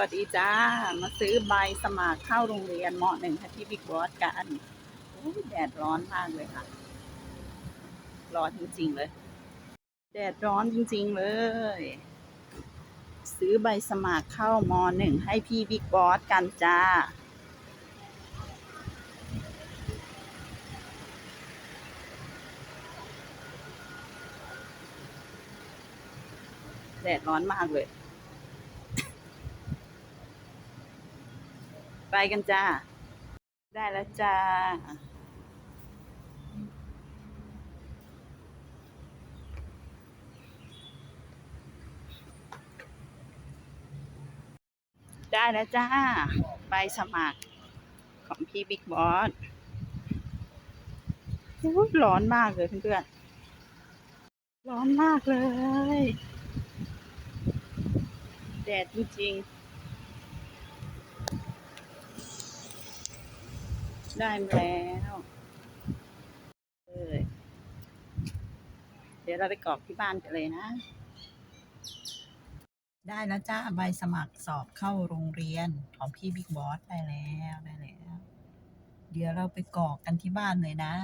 วัสดีจ้า มาซื้อใบสมัครเข้าโรงเรียนมหนึ่งค่ะที่บิ๊กบอสกันโอ้แดดร้อนมากเลยค่ะ ร้อนจริง ๆ เลย แดดร้อนจริง ๆ เลย ซื้อใบสมัครเข้ามหนึ่งให้พี่บิ๊กบอสกันจ้าแดดร้อนมากเลย ไปกันจ้า ได้แล้วจ้า ได้แล้วจ้า ใบสมัครของพี่บิ๊กบอสร้อนมากเลยเพื่อนๆ ร้อนมากเลย แดดจริงๆ ได้มาแล้วเดี๋ยวเราไปกรอกที่บ้านกันเลยนะ ได้แล้วจ้าใบสมัครสอบเข้าโรงเรียนของพี่บิ๊กบอสได้แล้วได้แล้ว เดี๋ยวเราไปกรอกกันที่บ้านเลยนะ